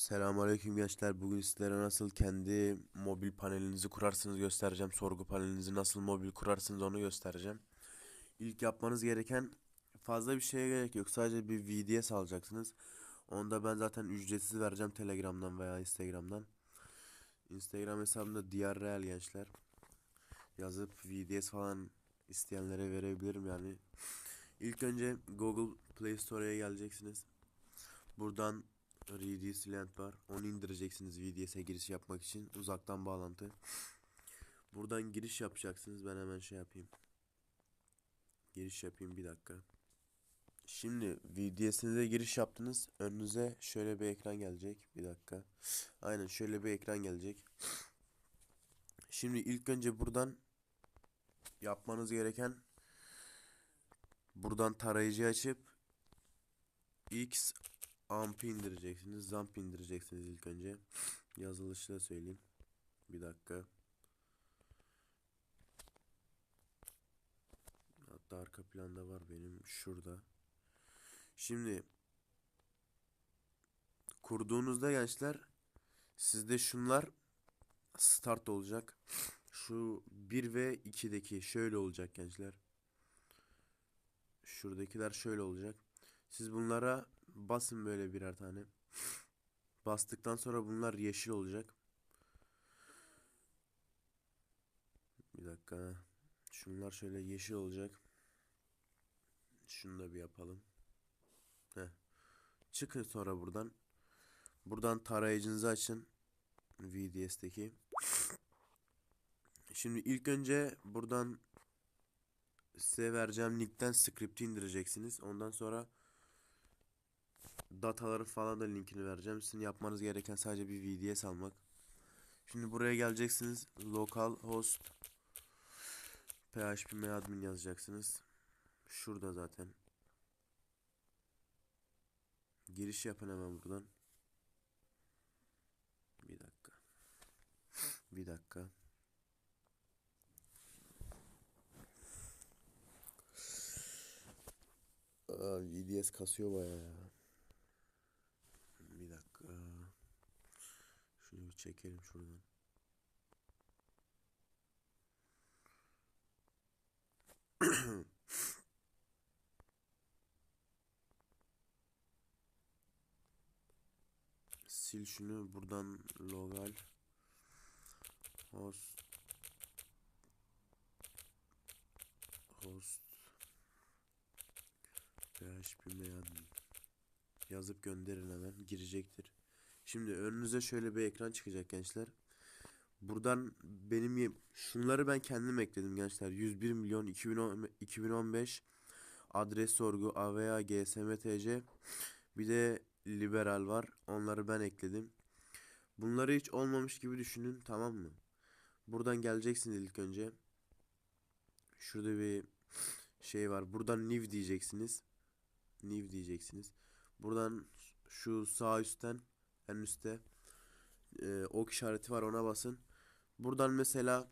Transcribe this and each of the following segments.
Selamünaleyküm gençler. Bugün sizlere nasıl kendi mobil panelinizi kurarsınız göstereceğim. Sorgu panelinizi nasıl mobil kurarsınız onu göstereceğim. İlk yapmanız gereken fazla bir şeye gerek yok. Sadece bir VDS alacaksınız. Onu da ben zaten ücretsiz vereceğim Telegram'dan veya Instagram'dan. Instagram hesabımda real gençler. Yazıp VDS falan isteyenlere verebilirim yani. İlk önce Google Play Store'ya geleceksiniz. Buradan RDS Land var. Onu indireceksiniz VDS'e giriş yapmak için. Uzaktan bağlantı. Buradan giriş yapacaksınız. Ben hemen şey yapayım. Giriş yapayım bir dakika. Şimdi VDS'inize giriş yaptınız. Önünüze şöyle bir ekran gelecek. Bir dakika. Aynen şöyle bir ekran gelecek. Şimdi ilk önce buradan yapmanız gereken buradan tarayıcı açıp X Amp'i indireceksiniz. Zamp indireceksiniz ilk önce. Yazılışı da söyleyeyim. Bir dakika. Hatta arka planda var benim şurada. Şimdi kurduğunuzda gençler sizde şunlar start olacak. Şu 1 ve 2'deki şöyle olacak gençler. Şuradakiler şöyle olacak. Siz bunlara basın böyle birer tane. Bastıktan sonra bunlar yeşil olacak. Bir dakika. Şunlar şöyle yeşil olacak. Şunu da bir yapalım. Heh. Çıkın sonra buradan. Buradan tarayıcınızı açın. VDS'teki. Şimdi ilk önce buradan size vereceğim linkten script'i indireceksiniz. Ondan sonra dataları falan da linkini vereceğim. Sizin yapmanız gereken sadece bir VDS almak. Şimdi buraya geleceksiniz. Localhost php admin yazacaksınız. Şurada zaten. Giriş yapın hemen buradan. Bir dakika. Bir dakika. VDS kasıyor bayağı ya. Bir dakika. Şunu bir çekelim şuradan. Sil şunu buradan logal host host php admin yazıp gönderin hemen girecektir. Şimdi önünüze şöyle bir ekran çıkacak gençler. Buradan benim şunları ben kendim ekledim gençler. 101 milyon 2010 2015 adres sorgu AVA GSMTC bir de liberal var. Onları ben ekledim. Bunları hiç olmamış gibi düşünün tamam mı? Buradan geleceksiniz ilk önce. Şurada bir şey var. Buradan new diyeceksiniz. New diyeceksiniz. Buradan şu sağ üstten en üstte e, ok işareti var ona basın. Buradan mesela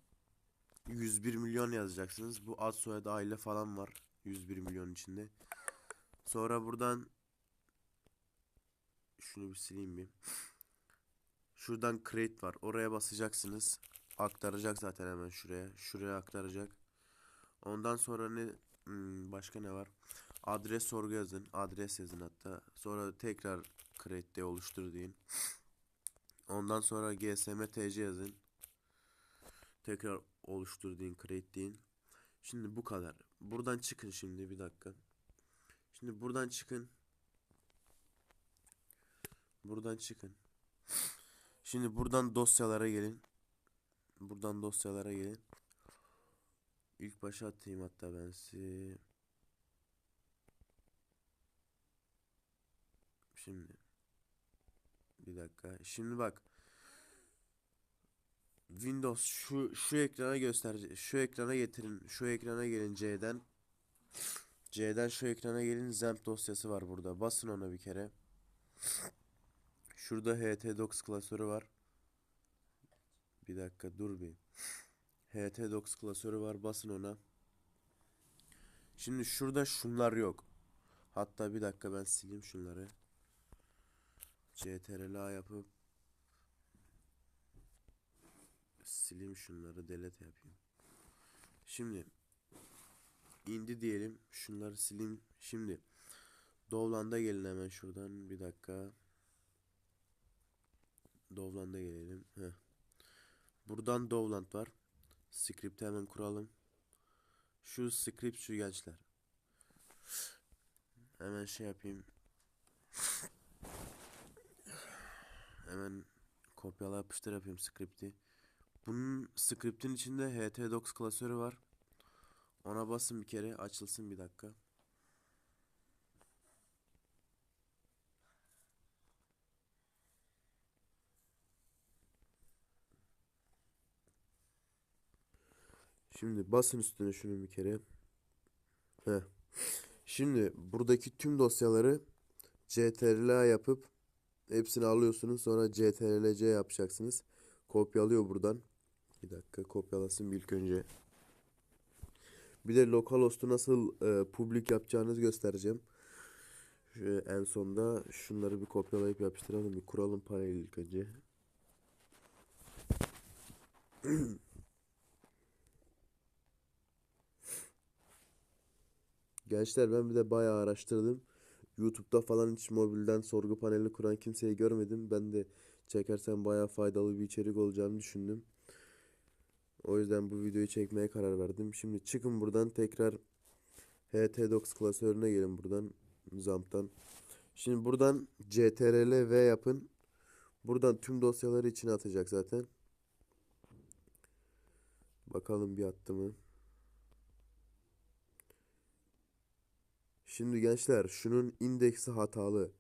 101 milyon yazacaksınız. Bu ad soyad aile falan var. 101 milyon içinde. Sonra buradan şunu bir sileyim bir. Şuradan create var. Oraya basacaksınız. Aktaracak zaten hemen şuraya. Şuraya aktaracak. Ondan sonra ne hmm, başka ne var? Adres sorgu yazın. Adres yazın hatta. Sonra tekrar create diye oluştur deyin. Ondan sonra GSM TC yazın. Tekrar oluştur deyin, create deyin. Şimdi bu kadar. Buradan çıkın şimdi bir dakika. Şimdi buradan çıkın. Buradan çıkın. Şimdi buradan dosyalara gelin. Buradan dosyalara gelin. İlk başa atayım hatta ben size. Şimdi bir dakika. Şimdi bak. Windows şu şu ekrana göster şu ekrana getirin. Şu ekrana gelin C'den. C'den şu ekrana gelin. Zemp dosyası var burada. Basın ona bir kere. Şurada htdocs klasörü var. Bir dakika dur bir. htdocs klasörü var. Basın ona. Şimdi şurada şunlar yok. Hatta bir dakika ben sileyim şunları. CTRL yapıp sileyim şunları delete yapayım. Şimdi indi diyelim. Şunları sileyim. Şimdi Dovlan'da gelin hemen şuradan bir dakika. Dovlan'da gelelim. Heh. Buradan Dovland var. Script'i hemen kuralım. Şu script şu gençler. Hemen şey yapayım. Hemen kopyala yapıştır yapayım script'i. Bunun script'in içinde htdocs klasörü var. Ona basın bir kere açılsın bir dakika. Şimdi basın üstüne şunu bir kere. Heh. Şimdi buradaki tüm dosyaları CTRL yapıp hepsini alıyorsunuz. Sonra CTRL-C yapacaksınız. Kopyalıyor buradan. Bir dakika kopyalasın ilk önce. Bir de localhost'u nasıl e, public yapacağınızı göstereceğim. Şu en sonda şunları bir kopyalayıp yapıştıralım. Bir kuralım paneli ilk önce. Gençler ben bir de bayağı araştırdım. YouTube'da falan hiç mobilden sorgu paneli kuran kimseyi görmedim. Ben de çekersem bayağı faydalı bir içerik olacağını düşündüm. O yüzden bu videoyu çekmeye karar verdim. Şimdi çıkın buradan tekrar htdocs klasörüne gelin buradan zamp'tan. Şimdi buradan ctrl v yapın. Buradan tüm dosyaları içine atacak zaten. Bakalım bir attı mı? Şimdi gençler şunun indeksi hatalı.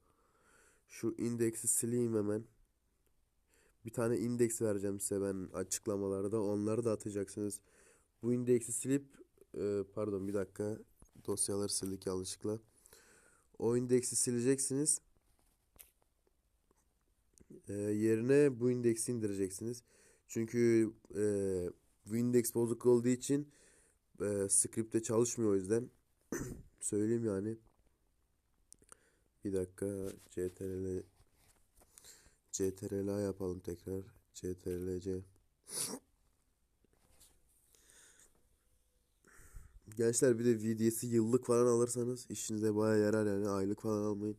Şu indeksi sileyim hemen. Bir tane indeks vereceğim size ben açıklamalarda. Onları da atacaksınız. Bu indeksi silip e, pardon bir dakika dosyaları sildik yanlışlıkla. O indeksi sileceksiniz. E, yerine bu indeksi indireceksiniz. Çünkü e, bu indeks bozuk olduğu için e, script'te çalışmıyor o yüzden. Söyleyeyim yani. Bir dakika CTRL CTRL yapalım tekrar. CTRL-C. Gençler bir de VDS'i yıllık falan alırsanız işinize baya yarar yani aylık falan almayın.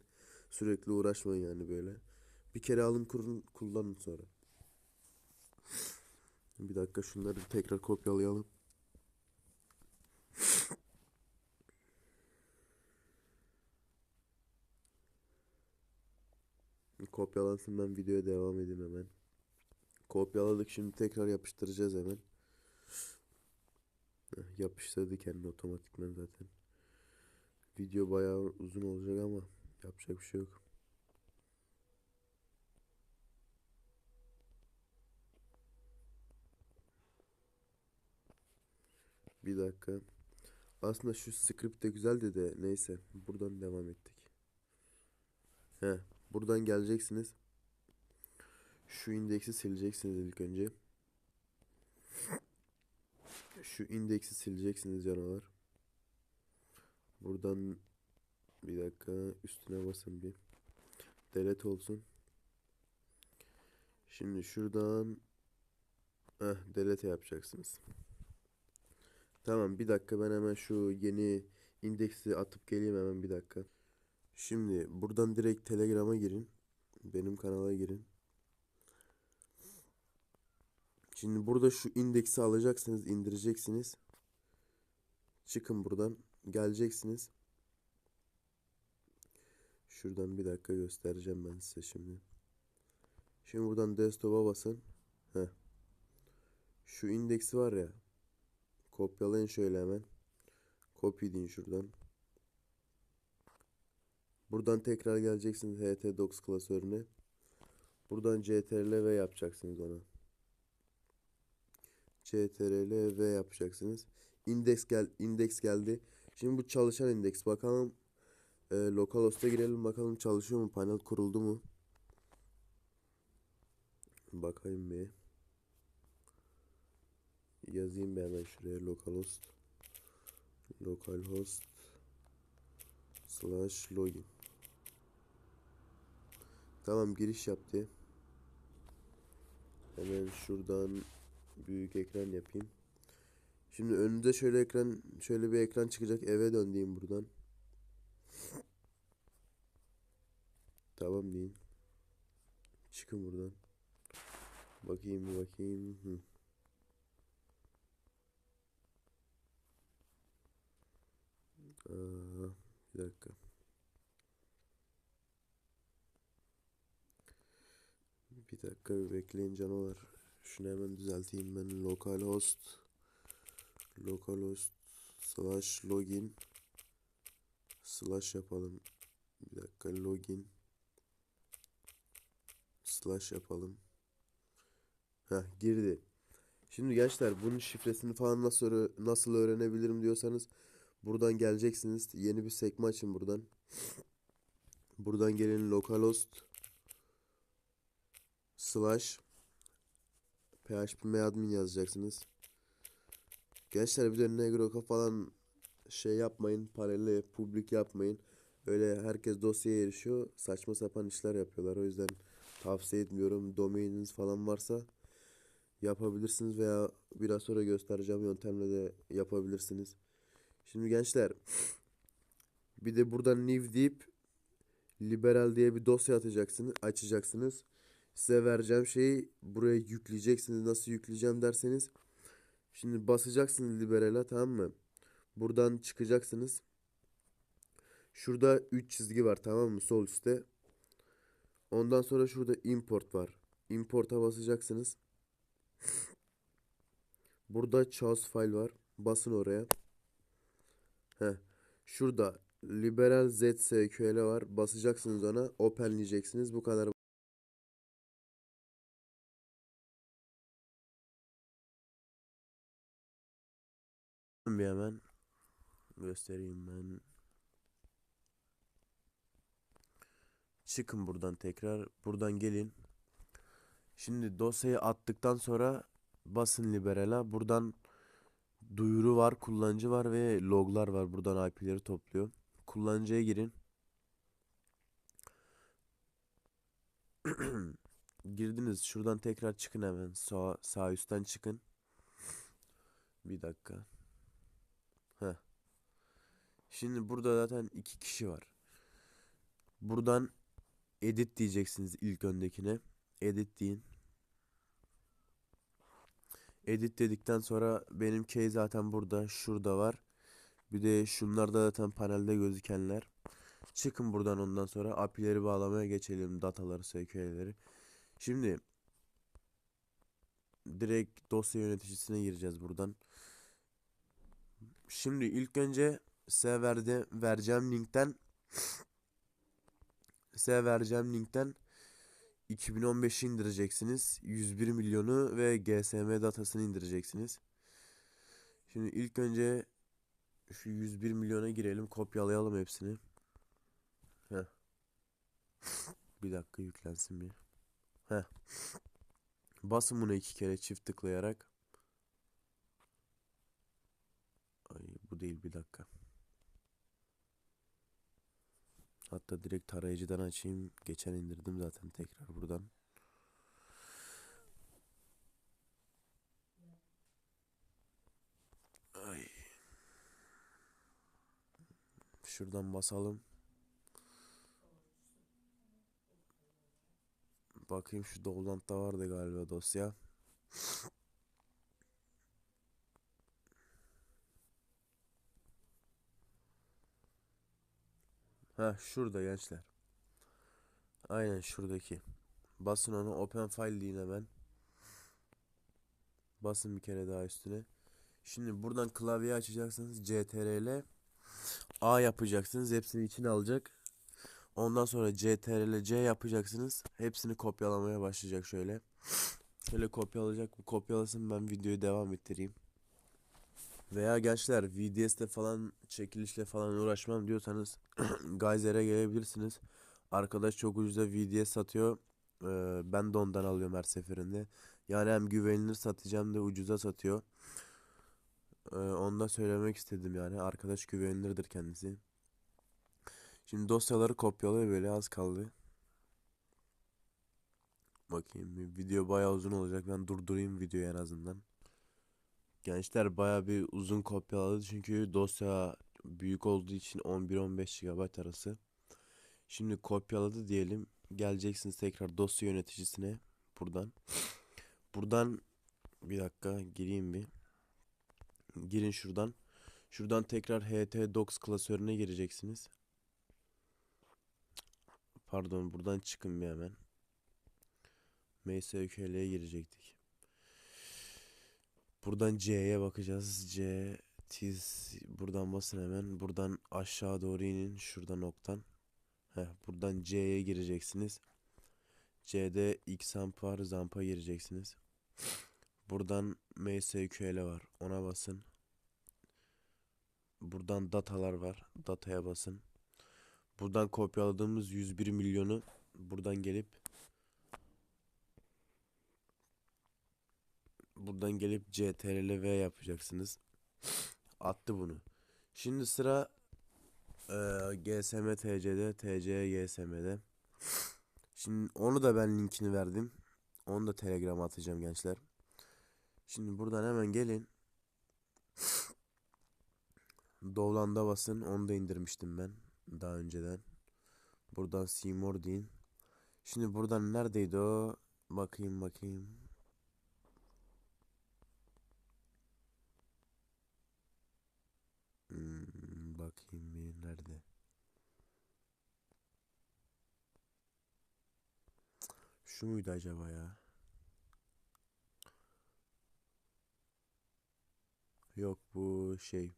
Sürekli uğraşmayın yani böyle. Bir kere alın kurun kullanın sonra. Bir dakika şunları tekrar kopyalayalım. Kopyalansın ben videoya devam edeyim hemen. Kopyaladık şimdi tekrar yapıştıracağız hemen. Yapıştırdı kendini otomatikman zaten. Video bayağı uzun olacak ama yapacak bir şey yok. Bir dakika. Aslında şu script de güzeldi de neyse buradan devam ettik. He, buradan geleceksiniz. Şu indeksi sileceksiniz ilk önce. Şu indeksi sileceksiniz canavar. Buradan bir dakika üstüne basın bir. Delete olsun. Şimdi şuradan eh delete yapacaksınız. Tamam bir dakika ben hemen şu yeni indeksi atıp geleyim hemen bir dakika. Şimdi buradan direkt Telegram'a girin. Benim kanala girin. Şimdi burada şu indeksi alacaksınız, indireceksiniz. Çıkın buradan, geleceksiniz. Şuradan bir dakika göstereceğim ben size şimdi. Şimdi buradan desktop'a basın. Heh. Şu indeksi var ya. Kopyalayın şöyle hemen. Copy deyin şuradan. Buradan tekrar geleceksiniz htdocs klasörüne. Buradan ctrl v yapacaksınız ona. ctrl v yapacaksınız. Indeks gel indeks geldi. Şimdi bu çalışan indeks. Bakalım e, localhost'a girelim bakalım çalışıyor mu? Panel kuruldu mu? Bakayım bir. Yazayım bir hemen şuraya localhost. Localhost slash login. Tamam giriş yaptı. Hemen şuradan büyük ekran yapayım. Şimdi önünüze şöyle ekran şöyle bir ekran çıkacak. Eve dön buradan. Tamam deyin. Çıkın buradan. Bakayım bakayım. Hı. Aa, bir dakika. Bir dakika bir bekleyin canavar. Şunu hemen düzelteyim ben. Localhost localhost slash login slash yapalım. Bir dakika login slash yapalım. Heh girdi. Şimdi gençler bunun şifresini falan nasıl nasıl öğrenebilirim diyorsanız buradan geleceksiniz. Yeni bir sekme açın buradan. Buradan gelin localhost slash phpMadmin yazacaksınız. Gençler bir de Negroka falan şey yapmayın. Paralel public yapmayın. Öyle herkes dosyaya erişiyor. Saçma sapan işler yapıyorlar. O yüzden tavsiye etmiyorum. Domaininiz falan varsa yapabilirsiniz veya biraz sonra göstereceğim yöntemle de yapabilirsiniz. Şimdi gençler bir de buradan new deyip liberal diye bir dosya atacaksınız, açacaksınız. Size vereceğim şeyi buraya yükleyeceksiniz. Nasıl yükleyeceğim derseniz şimdi basacaksınız liberal'a tamam mı? Buradan çıkacaksınız. Şurada 3 çizgi var tamam mı? Sol üstte. Ondan sonra şurada import var. Import'a basacaksınız. Burada choose file var. Basın oraya. Heh. Şurada liberal zsql var. Basacaksınız ona. Openleyeceksiniz. Bu kadar. Bir hemen göstereyim ben. Çıkın buradan tekrar. Buradan gelin. Şimdi dosyayı attıktan sonra basın liberal'a. Buradan duyuru var, kullanıcı var ve loglar var. Buradan IP'leri topluyor. Kullanıcıya girin. Girdiniz. Şuradan tekrar çıkın hemen. Sağ, sağ üstten çıkın. Bir dakika. Heh. Şimdi burada zaten iki kişi var. Buradan edit diyeceksiniz ilk öndekine. Edit deyin. Edit dedikten sonra benim key zaten burada. Şurada var. Bir de şunlar da zaten panelde gözükenler. Çıkın buradan ondan sonra API'leri bağlamaya geçelim. Dataları, SQL'leri. Şimdi direkt dosya yöneticisine gireceğiz buradan. Şimdi ilk önce size verdi, vereceğim linkten size vereceğim linkten 2015'i indireceksiniz. 101 milyonu ve GSM datasını indireceksiniz. Şimdi ilk önce şu 101 milyona girelim. Kopyalayalım hepsini. Heh. Bir dakika yüklensin bir. Heh. Basın buna iki kere çift tıklayarak. Değil bir dakika. Hatta direkt tarayıcıdan açayım. Geçen indirdim zaten tekrar buradan. Ay. Şuradan basalım. Bakayım şu Download'da vardı galiba dosya. Ha şurada gençler. Aynen şuradaki. Basın onu open file deyin hemen. Basın bir kere daha üstüne. Şimdi buradan klavye açacaksınız. CTRL A yapacaksınız. Hepsini içine alacak. Ondan sonra CTRL C yapacaksınız. Hepsini kopyalamaya başlayacak şöyle. Şöyle kopyalayacak. Bu kopyalasın ben videoyu devam ettireyim. Veya gençler VDS'le falan çekilişle falan uğraşmam diyorsanız Geyser'e gelebilirsiniz. Arkadaş çok ucuza VDS satıyor. Ee, ben de ondan alıyorum her seferinde. Yani hem güvenilir satacağım da ucuza satıyor. Ee, onu da söylemek istedim yani. Arkadaş güvenilirdir kendisi. Şimdi dosyaları kopyalıyor böyle az kaldı. Bakayım video bayağı uzun olacak. Ben durdurayım videoyu en azından. Gençler bayağı bir uzun kopyaladı çünkü dosya büyük olduğu için 11-15 GB arası. Şimdi kopyaladı diyelim. Geleceksiniz tekrar dosya yöneticisine buradan. Buradan bir dakika gireyim bir. Girin şuradan. Şuradan tekrar htdocs klasörüne gireceksiniz. Pardon buradan çıkın bir hemen. MSQL'ye girecektik. Buradan C'ye bakacağız. C tiz buradan basın hemen. Buradan aşağı doğru inin şurada noktan. Heh, buradan C'ye gireceksiniz. C'de xamp var. Zamp'a gireceksiniz. Buradan MSQL var. Ona basın. Buradan datalar var. Dataya basın. Buradan kopyaladığımız 101 milyonu buradan gelip buradan gelip CTRL yapacaksınız. Attı bunu. Şimdi sıra e, GSM TC'de, TC GSM'de. Şimdi onu da ben linkini verdim. Onu da Telegram'a atacağım gençler. Şimdi buradan hemen gelin. Dovlan'da basın. Onu da indirmiştim ben daha önceden. Buradan Seymour deyin. Şimdi buradan neredeydi o? Bakayım bakayım. Hmm, bakayım bir nerede? Şu muydu acaba ya? Yok bu şey.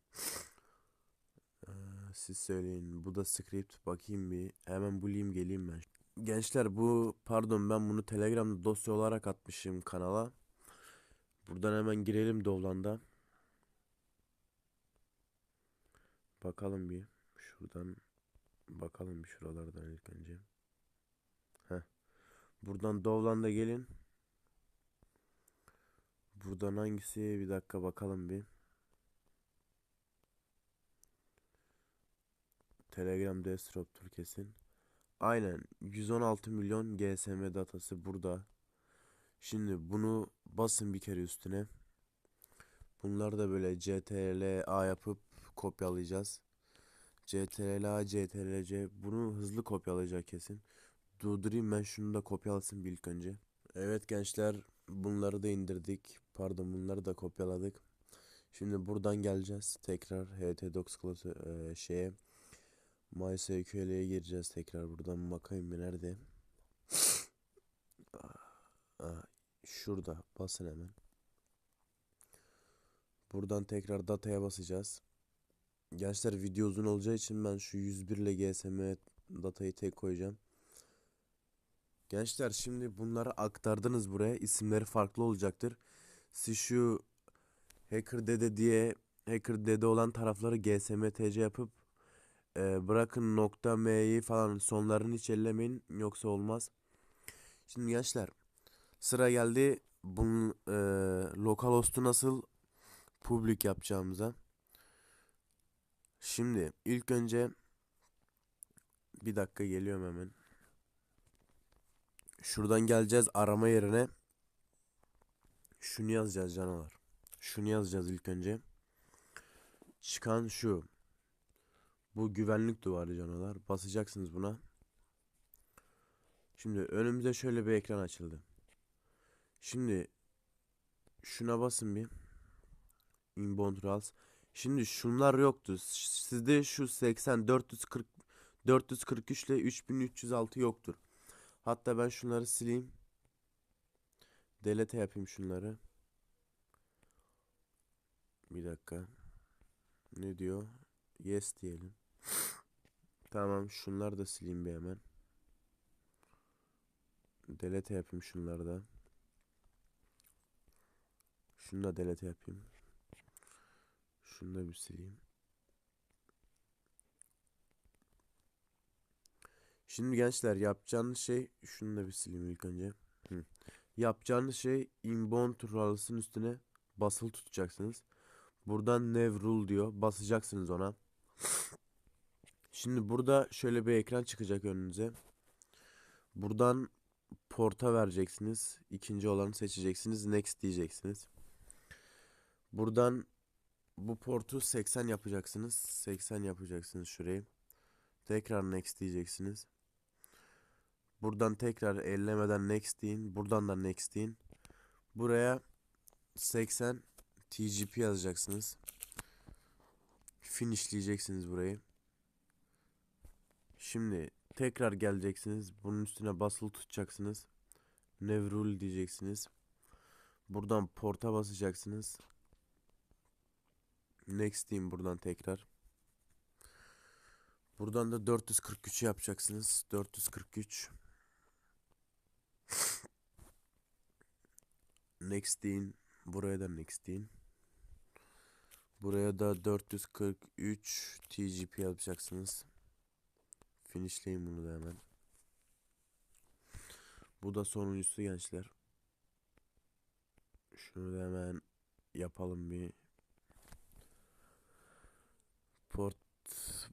Ee, siz söyleyin. Bu da script. Bakayım bir. Hemen bulayım geleyim ben. Gençler bu pardon ben bunu Telegram'da dosya olarak atmışım kanala. Buradan hemen girelim Dovlan'da. Bakalım bir. Şuradan bakalım bir şuralardan ilk önce. Heh. Buradan Dovlan'da gelin. Buradan hangisi? Bir dakika bakalım bir. Telegram desktop'tur kesin. Aynen 116 milyon GSM datası burada. Şimdi bunu basın bir kere üstüne. Bunları da böyle CTRL A yapıp kopyalayacağız. CTRL A, CTRL C. Bunu hızlı kopyalayacak kesin. Durdurayım ben şunu da kopyalasın ilk önce. Evet gençler bunları da indirdik. Pardon bunları da kopyaladık. Şimdi buradan geleceğiz. Tekrar htdocs e, şeye MySQL'ye gireceğiz tekrar buradan bakayım bir nerede? Aa, şurada basın hemen. Buradan tekrar dataya basacağız. Gençler video uzun olacağı için ben şu 101 ile GSM datayı tek koyacağım. Gençler şimdi bunları aktardınız buraya. İsimleri farklı olacaktır. Siz şu Hacker Dede diye Hacker Dede olan tarafları GSM TC yapıp e, bırakın nokta M'yi falan sonlarını hiç ellemeyin yoksa olmaz. Şimdi gençler sıra geldi bunun e, localhost'u nasıl public yapacağımıza. Şimdi ilk önce bir dakika geliyorum hemen. Şuradan geleceğiz arama yerine. Şunu yazacağız canavar. Şunu yazacağız ilk önce. Çıkan şu. Bu güvenlik duvarı canavar. Basacaksınız buna. Şimdi önümüze şöyle bir ekran açıldı. Şimdi şuna basın bir. Inbound Rules. Şimdi şunlar yoktu. Sizde şu 80 440 443 ile 3306 yoktur. Hatta ben şunları sileyim. Delete yapayım şunları. Bir dakika. Ne diyor? Yes diyelim. Tamam şunları da sileyim bir hemen. Delete yapayım şunları da. Şunu da delete yapayım. Şunu da bir sileyim. Şimdi gençler yapacağınız şey şunu da bir sileyim ilk önce. Hı. Yapacağınız şey inbound rules'ın üstüne basılı tutacaksınız. Buradan rule diyor. Basacaksınız ona. Şimdi burada şöyle bir ekran çıkacak önünüze. Buradan porta vereceksiniz. İkinci olanı seçeceksiniz. Next diyeceksiniz. Buradan bu portu 80 yapacaksınız. 80 yapacaksınız şurayı. Tekrar next diyeceksiniz. Buradan tekrar ellemeden next deyin. Buradan da next deyin. Buraya 80 TGP yazacaksınız. Finishleyeceksiniz burayı. Şimdi tekrar geleceksiniz. Bunun üstüne basılı tutacaksınız. Nevrul diyeceksiniz. Buradan porta basacaksınız. Next diyeyim buradan tekrar. Buradan da 443 yapacaksınız. 443. Next deyin. Buraya da next deyin. Buraya da 443 TGP yapacaksınız. Finishleyin bunu da hemen. Bu da sonuncusu gençler. Şunu da hemen yapalım bir.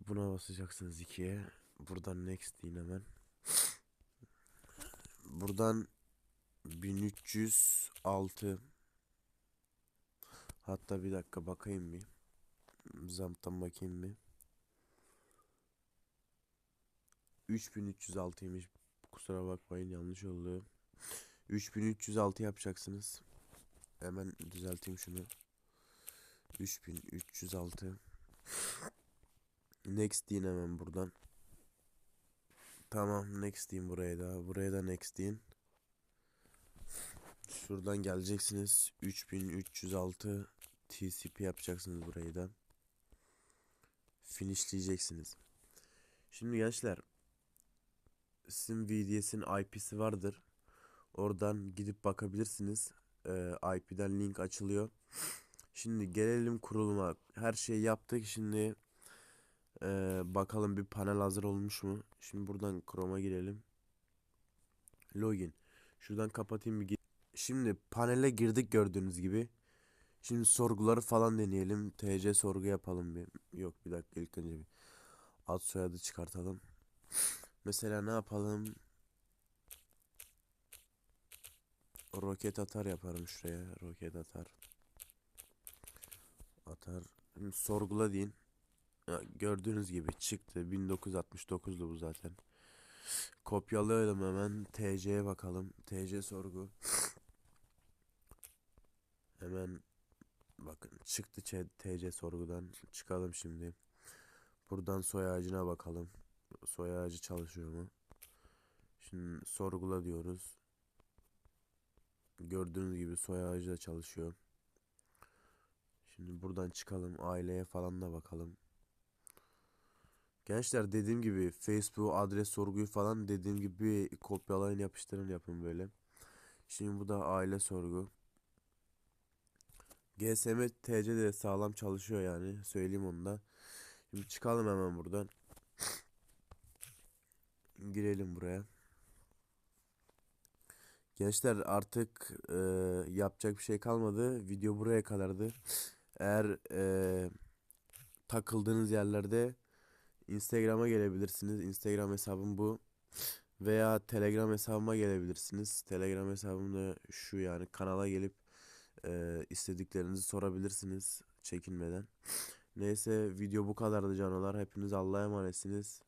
Buna basacaksınız ikiye. Buradan next deyin hemen. Buradan 1306 Hatta bir dakika bakayım bir. Zamp'tan bakayım bir. 3306'ymış. Kusura bakmayın yanlış oldu. 3306 yapacaksınız. Hemen düzelteyim şunu. 3306 Next deyin hemen buradan. Tamam next deyin buraya da. Buraya da next deyin. Şuradan geleceksiniz. 3306 TCP yapacaksınız burayı da. Finishleyeceksiniz. Şimdi gençler sizin VDS'in IP'si vardır. Oradan gidip bakabilirsiniz. Ee, IP'den link açılıyor. Şimdi gelelim kuruluma. Her şeyi yaptık. Şimdi ee, bakalım bir panel hazır olmuş mu? Şimdi buradan Chrome'a girelim. Login. Şuradan kapatayım bir. Şimdi panele girdik gördüğünüz gibi. Şimdi sorguları falan deneyelim. TC sorgu yapalım bir. Yok bir dakika ilk önce bir ad soyadı çıkartalım. Mesela ne yapalım? Roket atar yaparım şuraya. Roket atar. Atar. Şimdi sorgula deyin. Gördüğünüz gibi çıktı. 1969'lu bu zaten. Kopyalayalım hemen. TC'ye bakalım. TC sorgu. Hemen bakın çıktı TC sorgudan. Çıkalım şimdi. Buradan soy ağacına bakalım. Soy ağacı çalışıyor mu? Şimdi sorgula diyoruz. Gördüğünüz gibi soy ağacı da çalışıyor. Şimdi buradan çıkalım. Aileye falan da bakalım. Gençler dediğim gibi Facebook adres sorguyu falan dediğim gibi kopyalayın yapıştırın yapın böyle. Şimdi bu da aile sorgu. GSM TC de sağlam çalışıyor yani. Söyleyeyim onu da. Şimdi çıkalım hemen buradan. Girelim buraya. Gençler artık e, yapacak bir şey kalmadı. Video buraya kadardı. Eğer e, takıldığınız yerlerde Instagram'a gelebilirsiniz. Instagram hesabım bu. Veya Telegram hesabıma gelebilirsiniz. Telegram hesabım da şu yani kanala gelip e, istediklerinizi sorabilirsiniz çekinmeden. Neyse video bu kadardı canalar. Hepiniz Allah'a emanetsiniz.